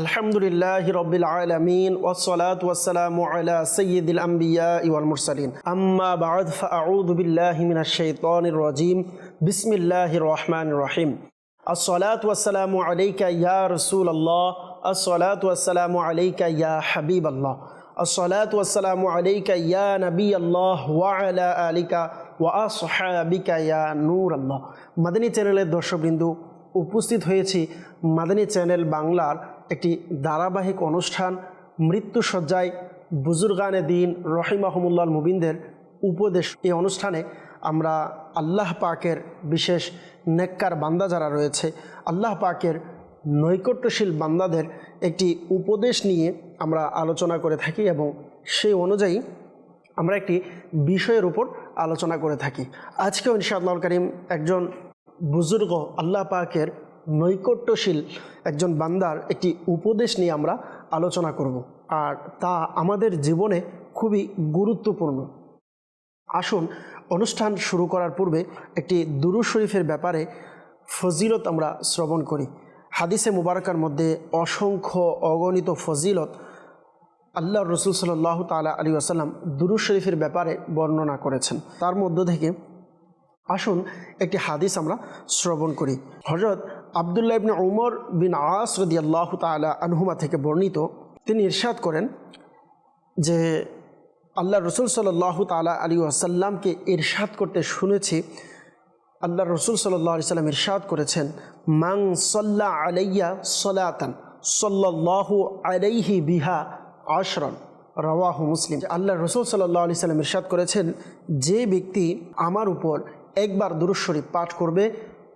আলহামদুলিল্লাহ রবিল আলমিন ওসলাত ওয়াসালাম আলা সৈয়দুল আম্বিয়া ইওয়াল মুরসালিন। আম্মা বাদ ফাউদুবিল্লাহমিনা শৈতন রাজিম। বিসমিল্লাহ রহমান রহিম। আসলাত ওয়াসালাম আলাইকা ইয়া রসুল আল্লাহ আসলাত ওয়াসালাম আলাইকা ইয়া হাবিব আল্লাহ আসলাত ওয়াসালাম আলাইকা ইয়া নবী আল্লাহ ওয়ালা আলিকা ওয়া সহাবিকা ইয়া নূর আল্লাহ মাদানী চ্যানেলের দর্শকবৃন্দু, উপস্থিত হয়েছি মাদানী চ্যানেল বাংলার একটি ধারাবাহিক অনুষ্ঠান মৃত্যুসজ্জায় বুজুর্গানে দিন রহিম রহিমাহমুল্লাল মুবিনদের উপদেশ। এই অনুষ্ঠানে আমরা আল্লাহ পাকের বিশেষ নেককার বান্দা যারা রয়েছে, আল্লাহ পাকের নৈকট্যশীল বান্দাদের একটি উপদেশ নিয়ে আমরা আলোচনা করে থাকি এবং সেই অনুযায়ী আমরা একটি বিষয়ের উপর আলোচনা করে থাকি। আজকেও ইনশাআল্লাহ করিম একজন বুজুর্গ আল্লাহ পাকের নৈকট্যশীল একজন বান্দার একটি উপদেশ নিয়ে আমরা আলোচনা করব। আর তা আমাদের জীবনে খুবই গুরুত্বপূর্ণ। আসুন, অনুষ্ঠান শুরু করার পূর্বে একটি দুরু শরীফের ব্যাপারে ফজিলত আমরা শ্রবণ করি। হাদিসে মুবারকার মধ্যে অসংখ্য অগণিত ফজিলত আল্লাহ রসুল সাল্লাহ তালা আলী আসাল্লাম দুরু শরীফের ব্যাপারে বর্ণনা করেছেন। তার মধ্য থেকে আসুন, একটি হাদিস আমরা শ্রবণ করি। হজরত আবদুল্লাহ ইবনে উমর বিন আস রদি আল্লাহ তালা আনহুমা থেকে বর্ণিত। তিনি ইরশাদ করেন যে আল্লাহ রসুল সাল্লাহ তালা আলী আসাল্লামকে ইরশাদ করতে শুনেছি। আল্লাহ রসুল সাল্লাহ আলি সাল্লাম ইরশাদ করেছেন মাং সল্লা আলাইয়া সলাতান সল্লাহু আলাইহি বিহা আশরন। রওয়াহু মুসলিম। আল্লাহ রসুল সাল্লাহ আলি সাল্লাম ইরশাদ করেছেন, যে ব্যক্তি আমার উপর একবার দুরুশ্বরী পাঠ করবে,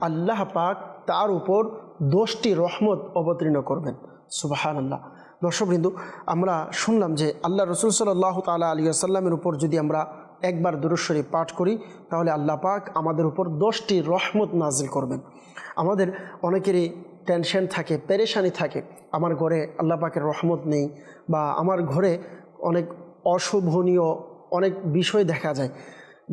আল্লাহ পাক তার উপর দশটি রহমত অবতীর্ণ করবেন। সুবাহান আল্লাহ দর্শকবৃন্দু, আমরা শুনলাম যে আল্লাহ রসুল সাল্লাহ তালা আলী আসাল্লামের উপর যদি আমরা একবার দুরুশ্বরী পাঠ করি, তাহলে আল্লাহ পাক আমাদের উপর দশটি রহমত নাজিল করবেন। আমাদের অনেকেরই টেনশন থাকে, পেরেশানি থাকে, আমার ঘরে আল্লাহ পাকের রহমত নেই বা আমার ঘরে অনেক অশোভনীয় অনেক বিষয় দেখা যায়,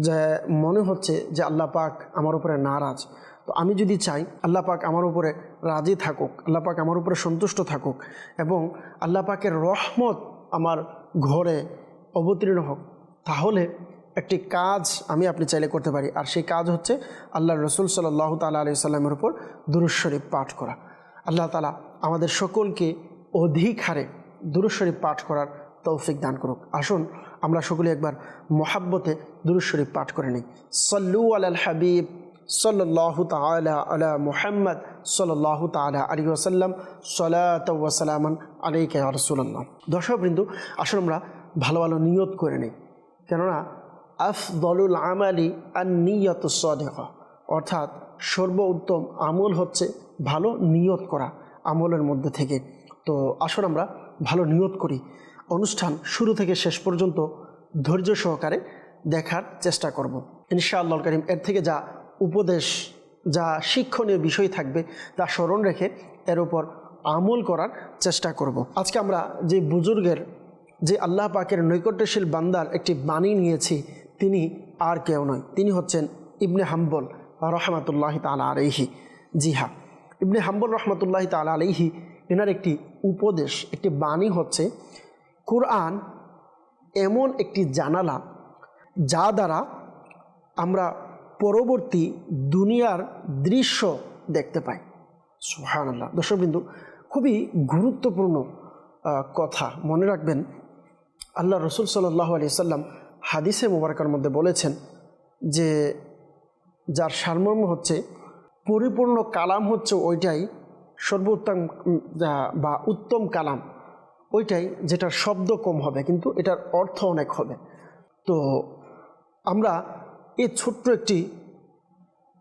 যে মনে হচ্ছে যে আল্লাহ পাক আমার উপরে নারাজ। তো আমি যদি চাই, আল্লাহ পাক আমার উপরে রাজি থাকুক, আল্লাহ পাক আমার উপরে সন্তুষ্ট থাকুক এবং আল্লাহ পাকের রহমত আমার ঘরে অবতীর্ণ হোক, তাহলে একটি কাজ আমি আপনি চাইলে করতে পারি। আর সেই কাজ হচ্ছে আল্লাহ রসুল সাল্লাহ তালা আলি সাল্লামের উপর দুরুশরীফ পাঠ করা। আল্লাহ তালা আমাদের সকলকে অধিক হারে দুরুশরীফ পাঠ করার তৌফিক দান করুক। আসুন, আমরা সকলে একবার মোহাব্বতে দুরুশরীফ পাঠ করে নিই। সল্লু আল হাবিব। সাল্লাহ তালা আলা মুহাম্মদ সাল্লাহ তালা আলী ওসাল্লাম সালাতামান আলাইকে রসুল্লাহ দর্শকবৃন্দু আসলে আমরা ভালো ভালো নিয়ত করে নিই। কেননা, আফদলুল আমালি আর নিয়ত সদেহা অর্থাৎ সর্ব উত্তম আমল হচ্ছে ভালো নিয়ত করা আমলের মধ্যে থেকে। তো আসুন আমরা ভালো নিয়ত করি। অনুষ্ঠান শুরু থেকে শেষ পর্যন্ত ধৈর্য সহকারে দেখার চেষ্টা করব। ইনশাআল্লাহ করিম, এর থেকে যা উপদেশ যা শিক্ষণীয় বিষয় থাকবে তা স্মরণ রেখে এর উপর আমল করার চেষ্টা করব। আজকে আমরা যে বুজুর্গের, যে আল্লাহ পাকের নৈকট্যশীল বান্দার একটি বাণী নিয়েছি, তিনি আর কেউ নয়। তিনি হচ্ছেন ইবনে হাম্বল রহমাতুল্লাহ তালা আলহি জি হা ইবনে হাম্বল রহমতুল্লাহ তালা আলহি এনার একটি উপদেশ, একটি বাণী হচ্ছে, কোরআন এমন একটি জানালা যা দ্বারা আমরা পরবর্তী দুনিয়ার দৃশ্য দেখতে পাই সুহান আল্লাহ দর্শকবিন্দু, খুবই গুরুত্বপূর্ণ কথা। মনে রাখবেন, আল্লাহ রসুল সাল্লাহ আলি সাল্লাম হাদিসে মুবারকার মধ্যে বলেছেন যে, যার সারমর্ম হচ্ছে, পরিপূর্ণ কালাম হচ্ছে ওইটাই সর্বোত্তম বা উত্তম কালাম। ওইটাই যেটার শব্দ কম হবে, কিন্তু এটার অর্থ অনেক হবে। তো আমরা এই ছোট্ট একটি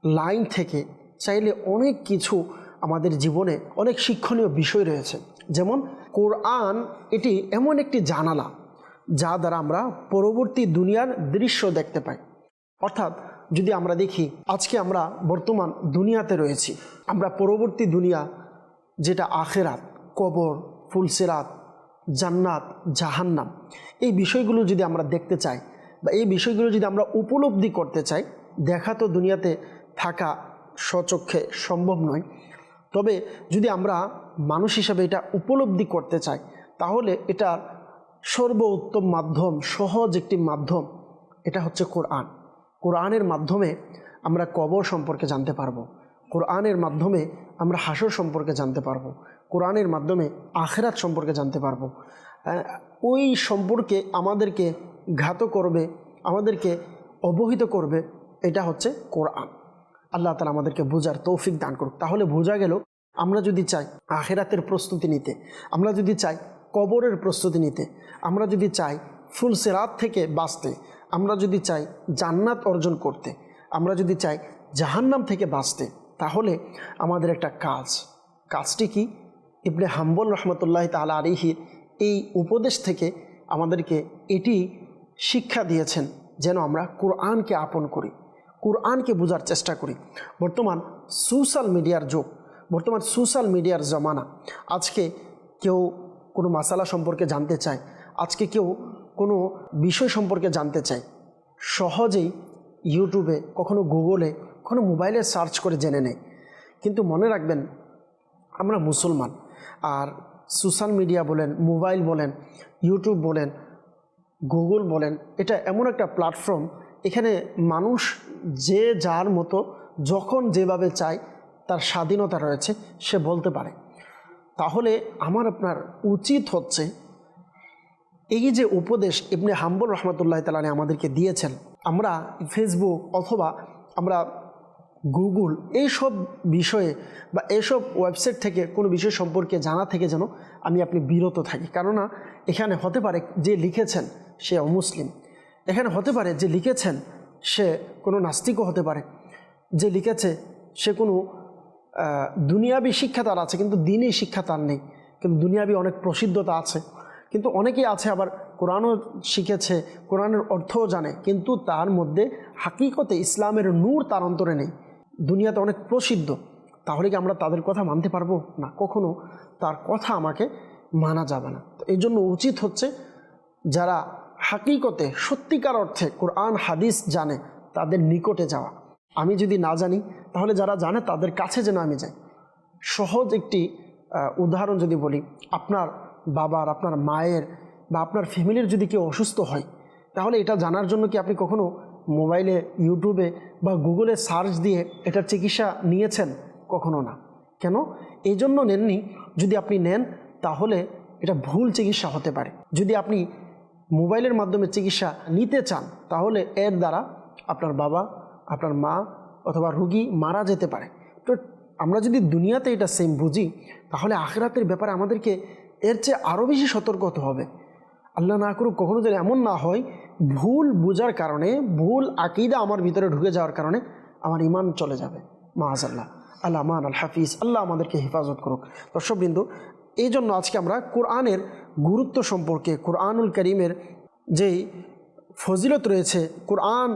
লাইন থেকে চাইলে অনেক কিছু আমাদের জীবনে অনেক শিক্ষণীয় বিষয় রয়েছে। যেমন, কোরআন এটি এমন একটি জানালা, যা দ্বারা আমরা পরবর্তী দুনিয়ার দৃশ্য দেখতে পাই। অর্থাৎ, যদি আমরা দেখি, আজকে আমরা বর্তমান দুনিয়াতে রয়েছি। আমরা পরবর্তী দুনিয়া, যেটা আখেরাত, কবর, ফুলসেরাত, জান্নাত, জাহান্নাম, এই বিষয়গুলো যদি আমরা দেখতে চাই বা এই বিষয়গুলো যদি আমরা উপলব্ধি করতে চাই, দেখা তো দুনিয়াতে থাকা স্বচক্ষে সম্ভব নয়। তবে যদি আমরা মানুষ হিসাবে এটা উপলব্ধি করতে চাই, তাহলে এটার সর্বোত্তম মাধ্যম, সহজ একটি মাধ্যম, এটা হচ্ছে কোরআন। কোরআনের মাধ্যমে আমরা কবর সম্পর্কে জানতে পারব। কোরআনের মাধ্যমে আমরা হাসর সম্পর্কে জানতে পারব। কোরআনের মাধ্যমে আখেরাত সম্পর্কে জানতে পারব। ওই সম্পর্কে আমাদেরকে ঘাত করবে, আমাদেরকে অবহিত করবে, এটা হচ্ছে কোরআন। আল্লাহ তালা আমাদেরকে বোঝার তৌফিক দান করুক। তাহলে বোঝা গেল, আমরা যদি চাই আখেরাতের প্রস্তুতি নিতে, আমরা যদি চাই কবরের প্রস্তুতি নিতে, আমরা যদি চাই ফুল সেরাত থেকে বাঁচতে, আমরা যদি চাই জান্নাত অর্জন করতে, আমরা যদি চাই জাহান্নাম থেকে বাঁচতে, তাহলে আমাদের একটা কাজ। কাজটি কি? ইবনে হাম্বল রহমতুল্লাহ তালা আলিহির এই উপদেশ থেকে আমাদেরকে এটি শিক্ষা দিয়েছেন যেন আমরা কোরআনকে আপন করি, কোরআনকে বোঝার চেষ্টা করি। বর্তমান সোশ্যাল মিডিয়ার যুগ, বর্তমান সোশ্যাল মিডিয়ার জমানা। আজকে কেউ কোনো মাসালা সম্পর্কে জানতে চায়, আজকে কেউ কোনো বিষয় সম্পর্কে জানতে চায়, সহজেই ইউটিউবে, কখনো গুগলে, কখনো মোবাইলে সার্চ করে জেনে নেয়। কিন্তু মনে রাখবেন, আমরা মুসলমান। আর সোশ্যাল মিডিয়া বলেন, মোবাইল বলেন, ইউটিউব বলেন গুগল বলেন, এটা এমন একটা প্ল্যাটফর্ম এখানে মানুষ যে যার মতো, যখন যেভাবে চায়, তার স্বাধীনতা রয়েছে, সে বলতে পারে। তাহলে আমার আপনার উচিত হচ্ছে, এই যে উপদেশ ইবনে হাম্বুল রহমতুল্লাহ তালানি আমাদেরকে দিয়েছেন, আমরা ফেসবুক অথবা আমরা গুগল, এইসব বিষয়ে বা এইসব ওয়েবসাইট থেকে কোনো বিষয় সম্পর্কে জানা থেকে যেন আমি আপনি বিরত থাকি। কেননা, এখানে হতে পারে যে লিখেছেন সে অমুসলিম। এখানে হতে পারে যে লিখেছেন, সে কোনো নাস্তিকও হতে পারে। যে লিখেছে, সে কোনো দুনিয়াবি শিক্ষা তার আছে, কিন্তু দিনই শিক্ষা তার নেই। কিন্তু দুনিয়াবি অনেক প্রসিদ্ধতা আছে। কিন্তু অনেকেই আছে আবার কোরআনও শিখেছে, কোরআনের অর্থও জানে, কিন্তু তার মধ্যে হাকিকতে ইসলামের নূর তার অন্তরে নেই। দুনিয়াতে অনেক প্রসিদ্ধ। তাহলে কি আমরা তাদের কথা মানতে পারব? না, কখনো তার কথা আমাকে মানা যাবে না। তো এই জন্য উচিত হচ্ছে যারা হাকিকতে সত্যিকার অর্থে কোরআন, হাদিস জানে তাদের নিকটে যাওয়া। আমি যদি না জানি, তাহলে যারা জানে তাদের কাছে যেন আমি যাই। সহজ একটি উদাহরণ যদি বলি, আপনার বাবার, আপনার মায়ের বা আপনার ফ্যামিলির যদি কেউ অসুস্থ হয়, তাহলে এটা জানার জন্য কি আপনি কখনো মোবাইলে, ইউটিউবে বা গুগলে সার্চ দিয়ে এটার চিকিৎসা নিয়েছেন? কখনো না। কেন? এই জন্য নেননি, যদি আপনি নেন, তাহলে এটা ভুল চিকিৎসা হতে পারে। যদি আপনি মোবাইলের মাধ্যমে চিকিৎসা নিতে চান, তাহলে এর দ্বারা আপনার বাবা, আপনার মা অথবা রুগী মারা যেতে পারে। তো আমরা যদি দুনিয়াতে এটা সেম বুঝি, তাহলে আখরাতের ব্যাপারে আমাদেরকে এর চেয়ে আরও বেশি সতর্ক হতে হবে। আল্লাহ না করুক, কখনো যেন এমন না হয়, ভুল বোঝার কারণে, ভুল আকিদা আমার ভিতরে ঢুকে যাওয়ার কারণে আমার ইমান চলে যাবে। মাহাজাল্লাহ আল্লাহ আমান আল হাফিজ, আল্লাহ আমাদেরকে হেফাজত করুক। দর্শকবৃন্দ এই জন্য আজকে আমরা কোরআনের গুরুত্ব সম্পর্কে কোরআনুল করিমের যেই ফজিলত রয়েছে, কোরআন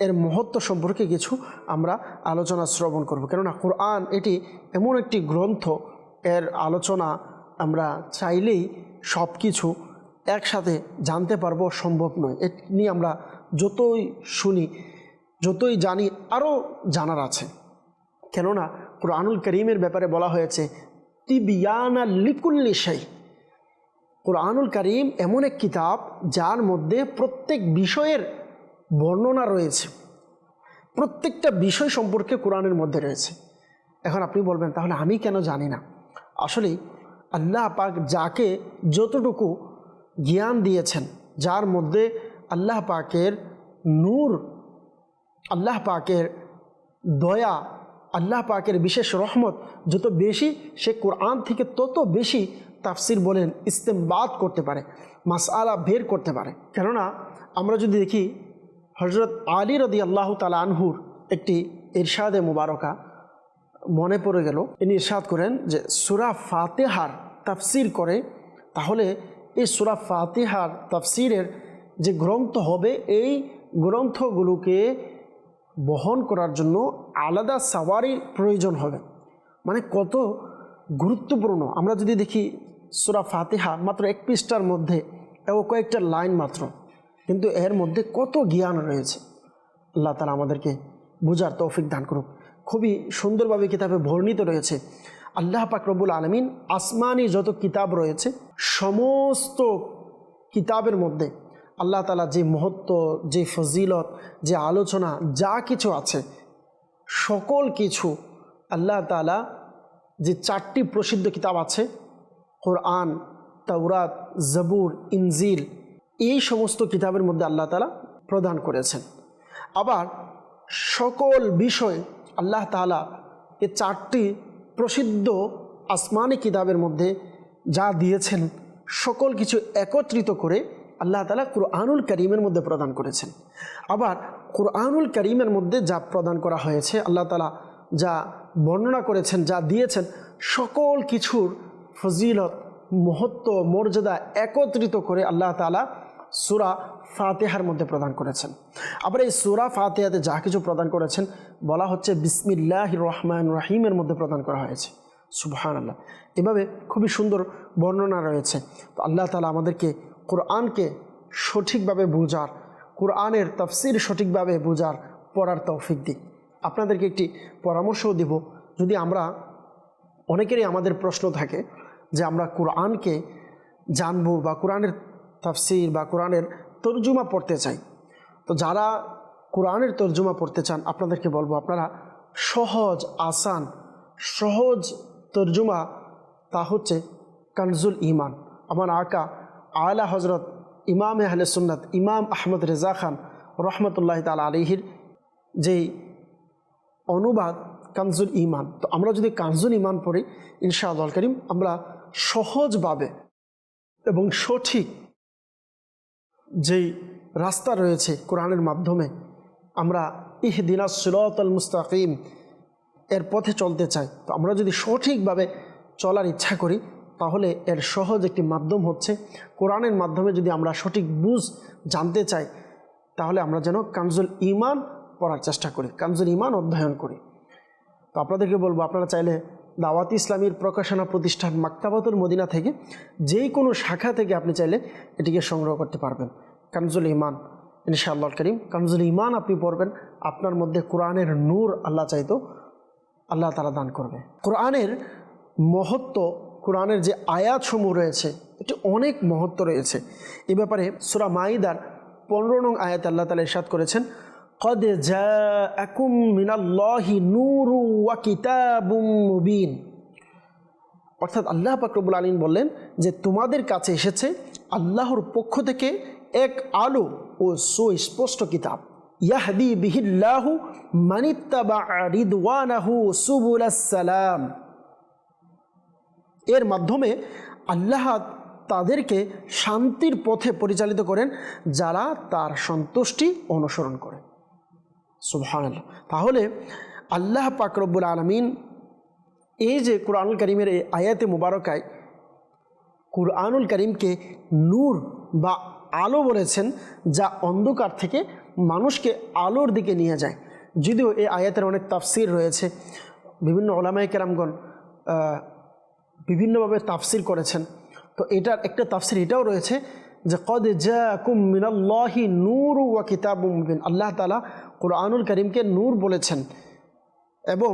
এর মহত্ব সম্পর্কে কিছু আমরা আলোচনা শ্রবণ করব। কেননা কোরআন এটি এমন একটি গ্রন্থ, এর আলোচনা আমরা চাইলেই সব কিছু একসাথে জানতে পারব, সম্ভব নয়। এ নিয়ে আমরা যতই শুনি, যতই জানি, আরও জানার আছে। কেননা কোরআনুল করিমের ব্যাপারে বলা হয়েছে তিবিয়ানা লিকুল্লি সেই কোরআনুল করিম এমন এক কিতাব যার মধ্যে প্রত্যেক বিষয়ের বর্ণনা রয়েছে। প্রত্যেকটা বিষয় সম্পর্কে কোরআনের মধ্যে রয়েছে। এখন আপনি বলবেন, তাহলে আমি কেন জানি না? আসলেই আল্লাহ পাক যাকে যতটুকু জ্ঞান দিয়েছেন, যার মধ্যে আল্লাহ পাকের নূর, আল্লাহ পাকের দয়া আল্লাহ পাকের বিশেষ রহমত যত বেশি সে কোরআন থেকে তত বেশি তাফসির বলেন ইস্তেমবাদ করতে পারে, মাসআলা বের করতে পারে। কেননা আমরা যদি দেখি হজরত আলী রদি আল্লাহ তালা আনহুর একটি ইরশাদে মুবারকা মনে পড়ে গেল। ইনি ইরশাদ করেন যে, সুরা ফাতেহার তাফসির করে, তাহলে এই সুরা ফাতেহার তাফসিরের যে গ্রন্থ হবে, এই গ্রন্থগুলোকে বহন করার জন্য আলাদা সাওয়ারির প্রয়োজন হবে। মানে কত গুরুত্বপূর্ণ। আমরা যদি দেখি সুরা ফাতেহা মাত্র এক পৃষ্ঠার মধ্যে ও কয়েকটা লাইন মাত্র। কিন্তু এর মধ্যে কত জ্ঞান রয়েছে। আল্লাহ তালা আমাদেরকে বোঝার তৌফিক দান করুক। খুবই সুন্দরভাবে কিতাবে বর্ণিত রয়েছে, আল্লাহ পাকরবুল আলমিন আসমানি যত কিতাব রয়েছে, সমস্ত কিতাবের মধ্যে আল্লাহ তালা যে মহত্ব, যে ফজিলত, যে আলোচনা, যা কিছু আছে, সকল কিছু আল্লাহ তালা যে চারটি প্রসিদ্ধ কিতাব আছে, কোরআন, তাওরাত, জবুর, ইনজিল, এই সমস্ত কিতাবের মধ্যে আল্লাহ তালা প্রদান করেছেন। আবার সকল বিষয় আল্লাহ তালা এ চারটি প্রসিদ্ধ আসমানি কিতাবের মধ্যে যা দিয়েছেন, সকল কিছু একত্রিত করে আল্লাহ তালা কুরআনুল করিমের মধ্যে প্রদান করেছেন। আবার কুরআনুল করিমের মধ্যে যা প্রদান করা হয়েছে, আল্লাহ তালা যা বর্ণনা করেছেন, যা দিয়েছেন, সকল কিছুর ফজিলত, মহত্ব, মর্যাদা একত্রিত করে আল্লাহ তালা সুরা ফাতেহার মধ্যে প্রদান করেছেন। আবার এই সুরা ফাতেহাতে যা কিছু প্রদান করেছেন, বলা হচ্ছে বিসমিল্লাহ রহমান রাহিমের মধ্যে প্রদান করা হয়েছে। সুবহান আল্লাহ এভাবে খুবই সুন্দর বর্ণনা রয়েছে। তো আল্লাহ তালা আমাদেরকে কোরআনকে সঠিকভাবে বোঝার, কোরআনের তফসির সঠিকভাবে বোঝার পড়ার তৌফিক দিক। আপনাদেরকে একটি পরামর্শও দিব, যদি আমরা, অনেকেরই আমাদের প্রশ্ন থাকে যে আমরা কোরআনকে জানব বা কোরআনের তাফসির বা কোরআনের তর্জুমা পড়তে চাই। তো যারা কোরআনের তর্জুমা পড়তে চান, আপনাদেরকে বলব আপনারা সহজ আসান, সহজ তর্জুমা, তা হচ্ছে কানজুল ইমান আমার আকা আলা হজরত ইমাম আহলে সুন্নাত, ইমাম আহমদ রেজা খান রহমতুল্লাহ তাল আলিহির যেই অনুবাদ কানজুল ইমান তো আমরা যদি কানজুল ইমান পড়ি ইনশাআল করিম আমরা সহজভাবে এবং সঠিক যেই রাস্তা রয়েছে কোরআনের মাধ্যমে আমরা ইহ দিনা সিরতল মুস্তাকিম এর পথে চলতে চাই। তো আমরা যদি সঠিকভাবে চলার ইচ্ছা করি তাহলে এর সহজ একটি মাধ্যম হচ্ছে কোরআনের মাধ্যমে যদি আমরা সঠিক বুঝ জানতে চাই, তাহলে আমরা যেন কানজুল ইমান পড়ার চেষ্টা করি কানজুল ইমান অধ্যয়ন করি। তো আপনাদেরকে বলব, আপনারা চাইলে দাওয়াত ইসলামীর প্রকাশনা প্রতিষ্ঠান মাক্তাবাতুল মদিনা থেকে যেই কোনো শাখা থেকে আপনি চাইলে এটিকে সংগ্রহ করতে পারবেন। কানজুল ইমান ইনশাআল্লাহ করিম কানজুল ইমান আপনি পড়বেন, আপনার মধ্যে কোরআনের নূর আল্লাহ চাইতো, আল্লাহ তালা দান করবে। কোরআনের মহত্ব কোরআনের যে আয়াতসমূহ রয়েছে, এটি অনেক মহত্ব রয়েছে। এ ব্যাপারে সুরা মাইদার পনেরো নং আয়াত আল্লাহ তালা ইসাদ করেছেন, কদে জাকুম মুবিন। অর্থাৎ আল্লাহ পাকরবুল আলীন বললেন যে, তোমাদের কাছে এসেছে আল্লাহর পক্ষ থেকে এক আলো ও সুস্পষ্ট কিতাব। ইয়াহদি বিহিল্লাহু মানিত্তাবা রিদওয়ানাহু সুবুল সালাম। এর মাধ্যমে আল্লাহ তাদেরকে শান্তির পথে পরিচালিত করেন, যারা তার সন্তুষ্টি অনুসরণ করে। সুবহান তাহলে আল্লাহ পাকরব্বুল আলমিন এই যে কোরআনুল করিমের এই আয়াতে মুবারকায় কুরআনুল করিমকে নূর বা আলো বলেছেন, যা অন্ধকার থেকে মানুষকে আলোর দিকে নিয়ে যায়। যদিও এই আয়াতের অনেক তাফসির রয়েছে। বিভিন্ন ওলামাই কেরামগণ বিভিন্নভাবে তাফসির করেছেন। তো এটার একটা তাফসির এটাও রয়েছে যে, কদ জাকুম মিনাল্লাহি নূর ওয়া কিতাব মুবিন। আল্লাহ তালা কোরআনুল করিমকে নূর বলেছেন এবং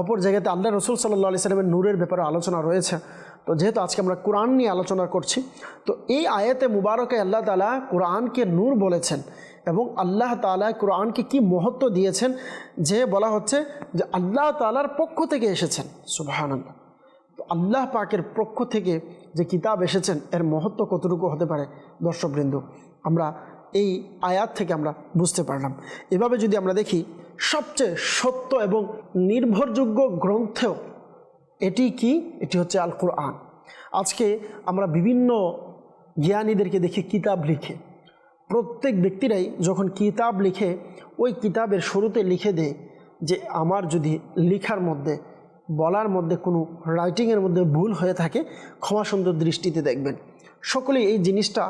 অপর জায়গাতে আল্লাহ রসুল সাল্লাহ আলি সাল্লামের নূরের ব্যাপারে আলোচনা রয়েছে। তো যেহেতু আজকে আমরা কোরআন নিয়ে আলোচনা করছি, তো এই আয়াতে মুবারকে আল্লাহ তালা কোরআনকে নূর বলেছেন এবং আল্লাহ তালা কোরআনকে কি মহত্ব দিয়েছেন যে বলা হচ্ছে যে, আল্লাহ তালার পক্ষ থেকে এসেছেন। সুবাহান আল্লাহ তো আল্লাহ পাকের পক্ষ থেকে যে কিতাব এসেছেন, এর মহত্ব কতটুকু হতে পারে দর্শকবৃন্দ? আমরা এই আয়াত থেকে আমরা বুঝতে পারলাম। এভাবে যদি আমরা দেখি, সবচেয়ে সত্য এবং নির্ভরযোগ্য গ্রন্থেও এটি কি? এটি হচ্ছে আল কোরআন আজকে আমরা বিভিন্ন জ্ঞানীদেরকে দেখি কিতাব লিখে, প্রত্যেক ব্যক্তিরাই যখন কিতাব লিখে, ওই কিতাবের শুরুতে লিখে দেয় যে, আমার যদি লিখার মধ্যে বলার মধ্যে কোনো রাইটিংয়ের মধ্যে ভুল হয়ে থাকে, ক্ষমা সুন্দর দৃষ্টিতে দেখবেন। সকলেই এই জিনিসটা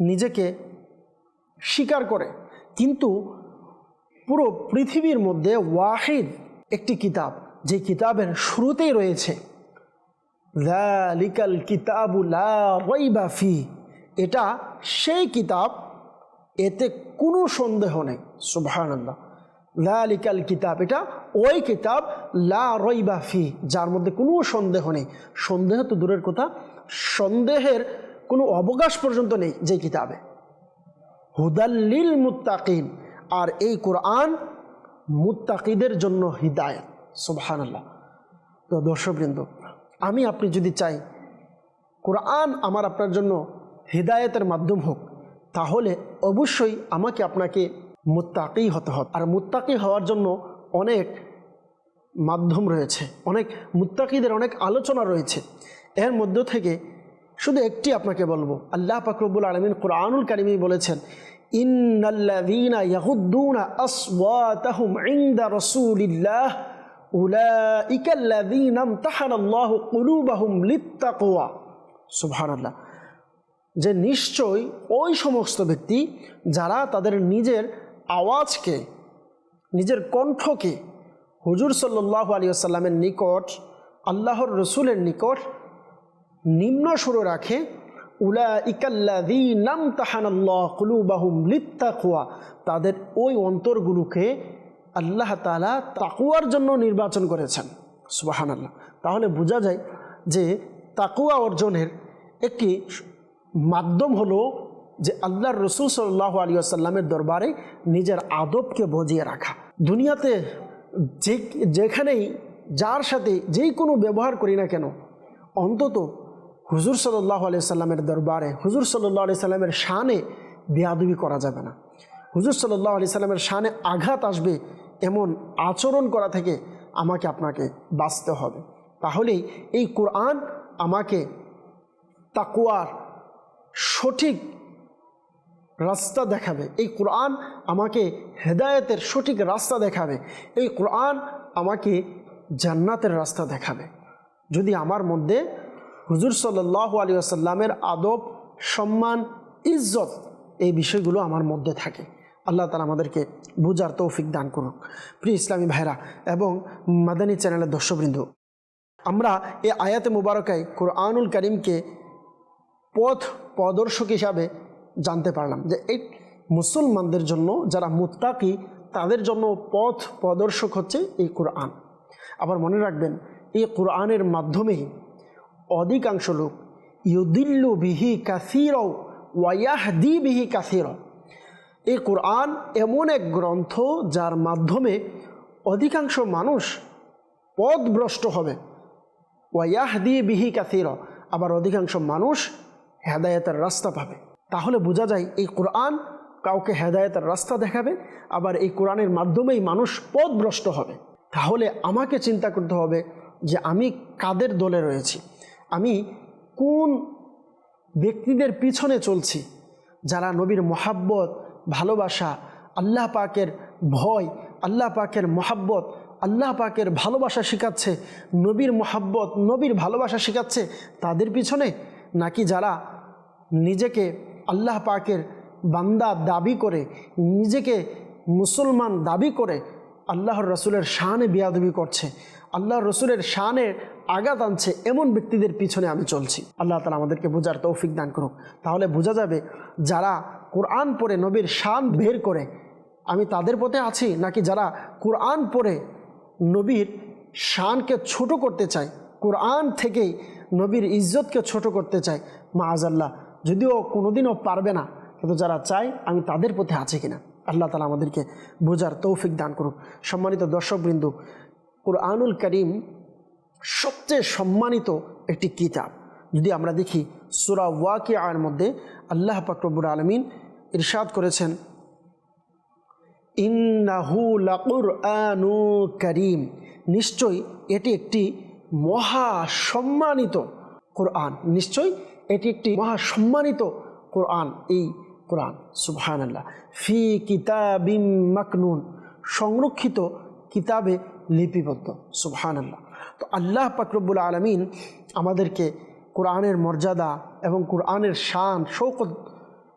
নিজেকে স্বীকার করে। কিন্তু পুরো পৃথিবীর মধ্যে ওয়াহিদ একটি কিতাব, যে কিতাবের শুরুতেই রয়েছে লিকাল এটা সেই কিতাব, এতে কোনো সন্দেহ নেই। সুবাহান্লাহ লালিকাল কিতাব। এটা ওই কিতাব, লা রইবা ফি, যার মধ্যে কোনো সন্দেহ নেই। সন্দেহ তো দূরের কথা, সন্দেহের কোনো অবকাশ পর্যন্ত নেই যে কিতাবে। হুদাল্লিল মুত্তাকিন, আর এই কোরআন মুত্তাকিদের জন্য হিদায়ত সুবহান আল্লাহ তো দর্শকবৃন্দ, আমি আপনি যদি চাই কোরআন আমার আপনার জন্য হৃদায়তের মাধ্যম হোক, তাহলে অবশ্যই আমাকে আপনাকে মুত্তাকি হতে হবে। আর মুত্তাকি হওয়ার জন্য অনেক মাধ্যম রয়েছে, অনেক মুত্তাকিদের অনেক আলোচনা রয়েছে। এর মধ্য থেকে শুধু একটি আপনাকে বলব, আল্লাহ পাকরবুল আলমিন কোরআনুল কারিমি বলেছেন যে নিশ্চয় ওই সমস্ত ব্যক্তি যারা তাদের নিজের আওয়াজকে, নিজের কণ্ঠকে হুজুর সাল্লাহ আলী আসাল্লামের নিকট, আল্লাহর রসুলের নিকট নিম্ন সুরে রাখে তাদের ওই অন্তরগুলোকে আল্লাহ তালা তাকুয়ার জন্য নির্বাচন করেছেন। সুবাহান আল্লাহ তাহলে বোঝা যায় যে তাকুয়া অর্জনের একটি মাধ্যম হলো যে আল্লাহর রসুল সাল্লাহ আলী আসাল্লামের দরবারে নিজের আদবকে বজিয়ে রাখা। দুনিয়াতে যে, যেখানেই, যার সাথে যেই কোনো ব্যবহার করি না কেন, অন্তত হুজুর সাল্লাহ আলি সাল্লামের দরবারে, হুজুর সাল্লাহ আলি সাল্লামের শানে বেয়াদবি করা যাবে না। হুজুর সাল্লাহ আলি সাল্লামের শানে আঘাত আসবে এমন আচরণ করা থেকে আমাকে আপনাকে বাঁচতে হবে। তাহলেই এই কোরআন আমাকে তাকুয়ার সঠিক রাস্তা দেখাবে। এই কোরআন আমাকে হেদায়েতের সঠিক রাস্তা দেখাবে। এই কোরআন আমাকে জান্নাতের রাস্তা দেখাবে। যদি আমার মধ্যে হুজুর সাল্লাহ আলী আসাল্লামের আদব, সম্মান, ইজ্জত এই বিষয়গুলো আমার মধ্যে থাকে, আল্লাহ তালা আমাদেরকে বুঝার তৌফিক দান করুক। প্রিয় ইসলামী ভাইরা এবং মাদানী চ্যানেলের দর্শকবৃন্দ, আমরা এই আয়াতে মুবারকায় কোরআনুল করিমকে পথ প্রদর্শক হিসাবে জানতে পারলাম যে এই মুসলমানদের জন্য, যারা মুত্তাকি, তাদের জন্য পথ প্রদর্শক হচ্ছে এই কোরআন। আবার মনে রাখবেন, এই কোরআনের মাধ্যমেই অধিকাংশ লোক ইউদিল্লু বিহি কাসির ওয়াহদি বিহি কাসির। এই কোরআন এমন এক গ্রন্থ যার মাধ্যমে অধিকাংশ মানুষ পথভ্রষ্ট হবে। ওয়াহদি বিহি কাসির, আবার অধিকাংশ মানুষ হেদায়তের রাস্তা পাবে। তাহলে বোঝা যায় এই কোরআন কাউকে হেদায়তের রাস্তা দেখাবে, আবার এই কোরআনের মাধ্যমেই মানুষ পথভ্রষ্ট হবে। তাহলে আমাকে চিন্তা করতে হবে যে আমি কাদের দলে রয়েছি? আমি কোন ব্যক্তিদের পিছনে চলছি? যারা নবীর মহাব্বত, ভালোবাসা, আল্লাহ পাকের ভয়, আল্লাহ পাকের মহাব্বত, আল্লাহ পাকের ভালোবাসা শেখাচ্ছে, নবীর মহাব্বত, নবীর ভালোবাসা শেখাচ্ছে তাদের পিছনে? নাকি যারা নিজেকে আল্লাহ পাকের বান্দা দাবি করে, নিজেকে মুসলমান দাবি করে আল্লাহর রসুলের শানে বিয়াদবি করছে। আল্লাহর রসুলের শানে আঘাত আনছে এমন ব্যক্তিদের পিছনে আমি চলছি। আল্লাহ তালা আমাদেরকে বোঝার তৌফিক দান করুক। তাহলে বোঝা যাবে যারা কোরআন পড়ে নবীর শান বের করে, আমি তাদের পথে আছি নাকি যারা কোরআন পড়ে নবীর শানকে ছোট করতে চায়, কোরআন থেকেই নবীর ইজ্জতকে ছোট করতে চায়? মা আজাল্লাহ যদিও কোনোদিনও পারবে না, কিন্তু যারা চায় আমি তাদের পথে আছে কিনা, আল্লাহ তালা আমাদেরকে বোঝার তৌফিক দান করুক। সম্মানিত দর্শকবৃন্দু, কোরআনুল করিম সবচেয়ে সম্মানিত একটি কিতাব। যদি আমরা দেখি সুরা ওয়াকি আয়ের মধ্যে আল্লাহ পাকরবুর আলমিন ইরশাদ করেছেন লাকুর আনু করিম। নিশ্চয়ই এটি একটি মহা সম্মানিত কোরআন। নিশ্চয়ই এটি একটি মহা সম্মানিত কোরআন, এই কোরআন সুবহান আল্লাহ ফি কিতাবিম মাকনুন, সংরক্ষিত কিতাবে লিপিবদ্ধ সুবহান আল্লাহ তো আল্লাহ পাকরবুল আলমিন আমাদেরকে কোরআনের মর্যাদা এবং কোরআনের শান শৌকত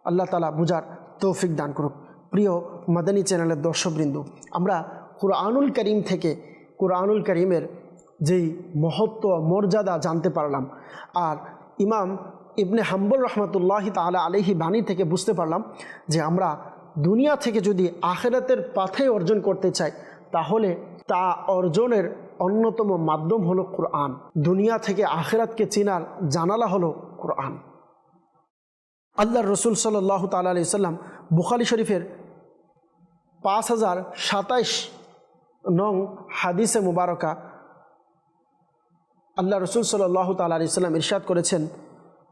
আল্লাহ তালা বুঝার তৌফিক দান করুক। প্রিয় মাদানী চ্যানেলের দর্শকবৃন্দ, আমরা কোরআনুল করিম থেকে কোরআনুল করিমের যেই মহত্ব, মর্যাদা জানতে পারলাম, আর ইমাম ইবনে হাম্বুল রহমতুল্লাহ তালা আলহি বাণী থেকে বুঝতে পারলাম যে আমরা দুনিয়া থেকে যদি আখেরাতের পাথে অর্জন করতে চাই, তাহলে তা অর্জনের অন্যতম মাধ্যম হলো কোরআন। দুনিয়া থেকে আখেরাতকে চেনার জানালা হলো কোরআন। আল্লাহ রসুল সাল্লাহ তালা আলি সাল্লাম বুখারি শরীফের পাঁচ হাজার সাতাইশ নং হাদিসে মুবারকা আল্লাহ রসুল সাল্লাহ তালা আলি সাল্লাম ইরশাদ করেছেন,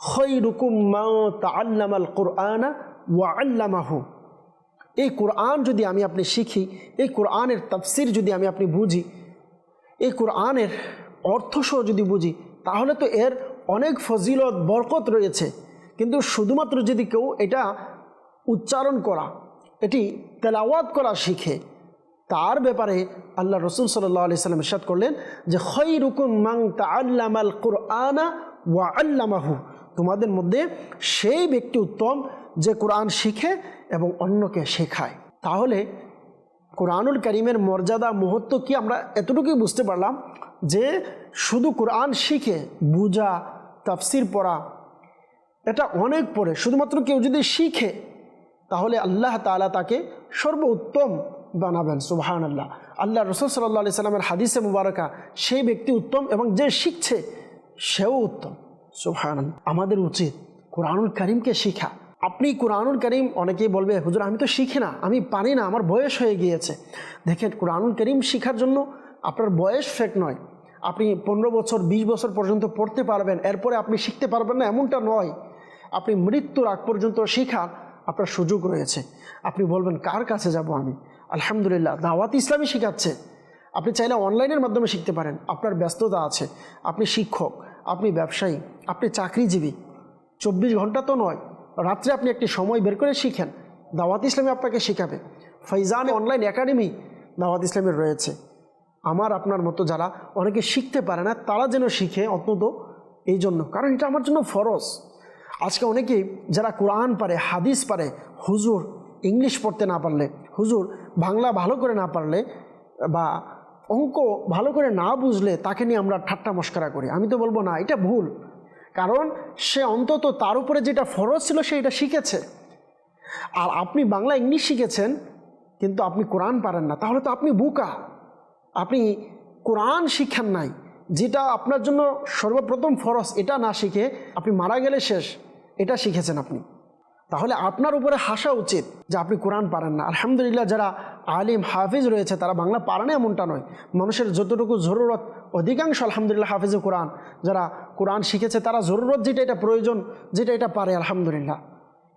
খৈরুকুম তাল্লামাল কোরআনা ওয়া আল্লামাহু। এই কোরআন যদি আমি আপনি শিখি, এই কোরআনের তাফসির যদি আমি আপনি বুঝি, এই কোরআনের অর্থসহ যদি বুঝি, তাহলে তো এর অনেক ফজিলত, বরকত রয়েছে। কিন্তু শুধুমাত্র যদি কেউ এটা উচ্চারণ করা, এটি তেলাওয়াত করা শিখে তার ব্যাপারে আল্লাহ রসুল সাল্লাহ আলি সাল্লাম ইরশাদ করলেন যে খৈ রুকুম মাং তা আল্লামাল কোরআনা ওয়া আল্লামাহু। তোমাদের মধ্যে সেই ব্যক্তি উত্তম যে কোরআন শিখে এবং অন্যকে শেখায়। তাহলে কোরআনুল করিমের মর্যাদা মুহূর্ত কি আমরা এতটুকুই বুঝতে পারলাম যে, শুধু কোরআন শিখে, বুঝা, তাফসির পড়া, এটা অনেক পড়ে শুধুমাত্র কেউ যদি শিখে, তাহলে আল্লাহ তালা তাকে সর্বোত্তম বানাবেন সুবাহান আল্লাহ আল্লাহ রসুল সাল্লাহ আলি সাল্লামের হাদিসে মুবারকা সেই ব্যক্তি উত্তম এবং যে শিখছে, সেও উত্তম। সুবাহান আমাদের উচিত কোরআনুল করিমকে শিখা। আপনি কোরআনুল করিম অনেকেই বলবে, হুজুর, আমি তো শিখি না, আমি পারি না, আমার বয়স হয়ে গিয়েছে। দেখেন, কোরআনুল করিম শিখার জন্য আপনার বয়স ফেক নয়। আপনি পনেরো বছর ২০ বছর পর্যন্ত পড়তে পারবেন, এরপরে আপনি শিখতে পারবেন না, এমনটা নয়। আপনি মৃত্যুর আগ পর্যন্ত শেখার আপনার সুযোগ রয়েছে। আপনি বলবেন, কার কাছে যাব আমি? আলহামদুলিল্লাহ, দাওয়াত ইসলামী শেখাচ্ছে। আপনি চাইলে অনলাইনের মাধ্যমে শিখতে পারেন। আপনার ব্যস্ততা আছে। আপনি শিক্ষক, আপনি ব্যবসায়ী, আপনি চাকরিজীবী। চব্বিশ ঘণ্টা তো নয়, রাত্রে আপনি একটি সময় বের করে শিখেন। দাওয়াত ইসলামী আপনাকে শেখাবে। ফাইজান অনলাইন একাডেমি দাওয়াত ইসলামের রয়েছে। আমার, আপনার মতো যারা অনেকে শিখতে পারে না, তারা যেন শিখে অন্তত এই জন্য। কারণ এটা আমার জন্য ফরজ। আজকে অনেকেই যারা কোরআন পারে, হাদিস পারে, হুজুর ইংলিশ পড়তে না পারলে, হুজুর বাংলা ভালো করে না পারলে বা অঙ্ক ভালো করে না বুঝলে তাকে নিয়ে আমরা ঠাট্টা মস্করা করি। আমি তো বলব না, এটা ভুল। কারণ সে অন্তত তার উপরে যেটা ফরজ ছিল সে এটা শিখেছে। আর আপনি বাংলা ইংলিশ শিখেছেন, কিন্তু আপনি কোরআন পারেন না। তাহলে তো আপনি বুকা। আপনি কোরআন শিক্ষান নাই, যেটা আপনার জন্য সর্বপ্রথম ফরজ, এটা না শিখে আপনি মারা গেলে শেষ, এটা শিখেছেন আপনি। তাহলে আপনার উপরে হাসা উচিত যে আপনি কোরআন পারেন না। আলহামদুলিল্লাহ যারা আলিম, হাফিজ রয়েছে, তারা বাংলা পারে না এমনটা নয়। মানুষের যতটুকু জরুরত, অধিকাংশ আলহামদুলিল্লাহ হাফিজে কোরআন। যারা কোরআন শিখেছে, তারা জরুরত যেটা এটা প্রয়োজন, যেটা এটা পারে, আলহামদুলিল্লাহ।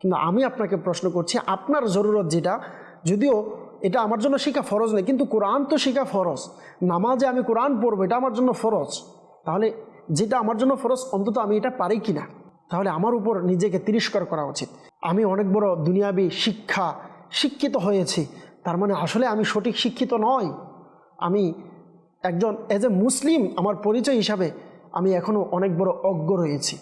কিন্তু আমি আপনাকে প্রশ্ন করছি, আপনার জরুরত যেটা, যদিও এটা আমার জন্য শেখা ফরজ নেই কিন্তু কোরআন তো শেখা ফরজ। নামাজে আমি কোরআন পড়ব, এটা আমার জন্য ফরজ। তাহলে যেটা আমার জন্য ফরজ, অন্তত আমি এটা পারি কি না তাহলে আমার উপর নিজেকে তিরস্কার করা উচিত। আমি অনেক বড় দুনিয়াবি শিক্ষা শিক্ষিত হয়েছি। তার মানে আসলে আমি সঠিক শিক্ষিত নয় আমি একজন এজ এ মুসলিম আমার পরিচয় হিসাবে আমি এখনও অনেক বড় অজ্ঞ রয়েছি।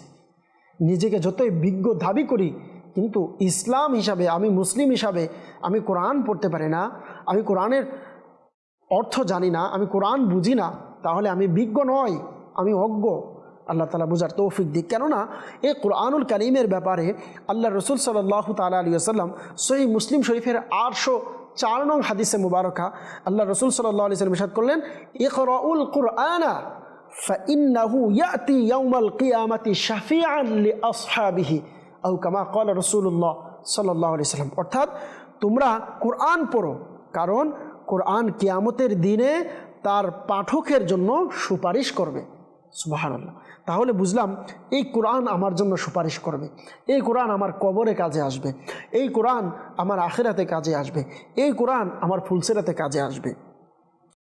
নিজেকে যতই বিজ্ঞ দাবি করি, কিন্তু ইসলাম হিসাবে, আমি মুসলিম হিসাবে আমি কোরআন পড়তে পারি না, আমি কোরআনের অর্থ জানি না, আমি কোরআন বুঝি না, তাহলে আমি বিজ্ঞ নয় আমি অজ্ঞ। আল্লাহ তালা বুঝার তৌফিক দিক। কেননা এই কোরআনুল কালিমের ব্যাপারে আল্লাহ রসুল সাল্লাহ তালা আলী আসাল্লাম সহি মুসলিম শরীফের আটশো চার নং হাদিসে মুবারকা আল্লাহ রসুল সাল্লাহ আলি সাল্লাম করলেন, ইকরাউল কোরআনা কুরআনা সাল্লাম অর্থাৎ তোমরা কোরআন পড়ো, কারণ কোরআন কিয়ামতের দিনে তার পাঠকের জন্য সুপারিশ করবে। সুবাহান আল্লাহ তাহলে বুঝলাম, এই কোরআন আমার জন্য সুপারিশ করবে। এই কোরআন আমার কবরে কাজে আসবে। এই কোরআন আমার আখেরাতে কাজে আসবে। এই কোরআন আমার ফুলসেরাতে কাজে আসবে।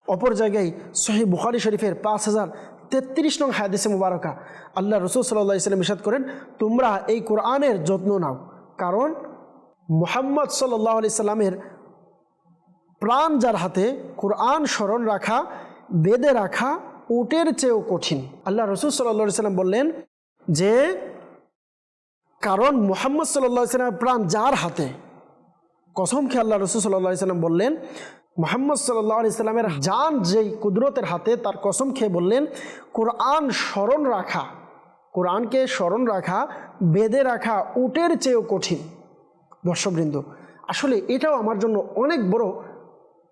অপর জায়গায় সহি বুখারি শরীফের পাঁচ হাজার তেত্রিশ নং হাদিসে মুবারকা। আল্লাহ রসুল সাল্লাহ ইসলাম ইসাদ করেন, তোমরা এই কোরআনের যত্ন নাও। কারণ মোহাম্মদ সাল্লাহ আলি সাল্লামের প্রাণ যার হাতে কোরআন স্মরণ রাখা বেদে রাখা উটের চেয়েও কঠিন। আল্লাহ রসুল সাল্লাহ সাল্লাম বললেন যে, কারণ মোহাম্মদ সাল্লাহ সাল্লামের প্রাণ যার হাতে, কসম খেয়ে আল্লাহ রসুল সাল্লাহ সাল্লাম বললেন, মোহাম্মদ সাল্লাহ আলি সাল্লামের যান যেই কুদরতের হাতে, তার কসম খেয়ে বললেন, কোরআন স্মরণ রাখা, কোরআনকে স্মরণ রাখা বেদে রাখা উটের চেয়েও কঠিন। দর্শকবৃন্দ, আসলে এটাও আমার জন্য অনেক বড়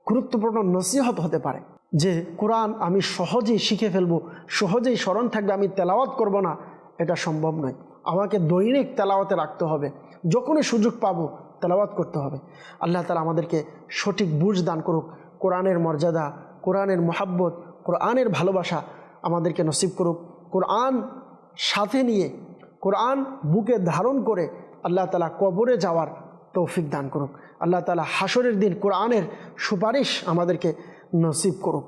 গুরুত্বপূর্ণ নসিহত হতে পারে। যে কোরআন আমি সহজেই শিখে ফেলব, সহজেই স্মরণ থাকবে, আমি তেলাওয়াত করব না, এটা সম্ভব নয়। আমাকে দৈনিক তেলাওয়াতে রাখতে হবে। যখনই সুযোগ পাবো, তেলাওয়াত করতে হবে। আল্লাহ তালা আমাদেরকে সঠিক বুঝ দান করুক। কোরআনের মর্যাদা, কোরআনের মহাব্বত, কোরআনের ভালোবাসা আমাদেরকে নসিব করুক। কোরআন সাথে নিয়ে, কোরআন বুকে ধারণ করে আল্লাহ তালা কবরে যাওয়ার তৌফিক দান করুক। আল্লাহ তালা হাসরের দিন কোরআনের সুপারিশ আমাদেরকে নসিব করুক।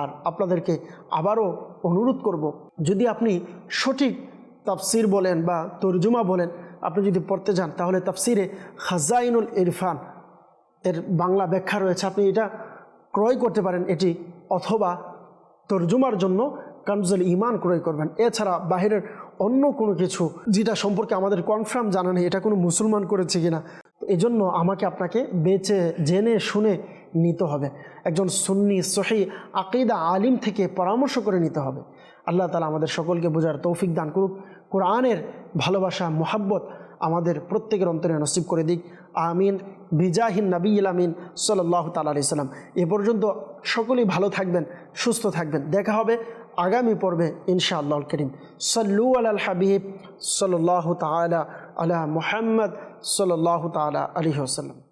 আর আপনাদেরকে আবারও অনুরোধ করব, যদি আপনি সঠিক তাফসির বলেন বা তর্জুমা বলেন, আপনি যদি পড়তে যান, তাহলে তাফসিরে খাজাইনুল ইরফান এর বাংলা ব্যাখ্যা রয়েছে। আপনি এটা ক্রয় করতে পারেন এটি, অথবা তর্জুমার জন্য কানজুল ইমান ক্রয় করবেন। এছাড়া বাহিরের অন্য কোনো কিছু যেটা সম্পর্কে আমাদের কনফার্ম জানা নেই, এটা কোনো মুসলমান করেছে কিনা, এজন্য আমাকে আপনাকে বেঁচে জেনে শুনে নিতে হবে। একজন সুন্নি, সহি, আকিদা, আলিম থেকে পরামর্শ করে নিতে হবে। আল্লাহ তালা আমাদের সকলকে বোঝার তৌফিক দান করুক। কোরআনের ভালোবাসা, মোহাব্বত আমাদের প্রত্যেকের অন্তরে নসিব করে দিক। আমিন। বিজাহিন নবী ইলামিন সাল্লাহ তালা সাল্লাম। এ পর্যন্ত সকলেই ভালো থাকবেন, সুস্থ থাকবেন। দেখা হবে আগামী পর্বে ইনশাআল্লাহ করিম। সল্লু আল হাবিব সাল্লাহ তালা আলা মুহাম্মদ সাল্লাহ তালা আলী আসাল্লাম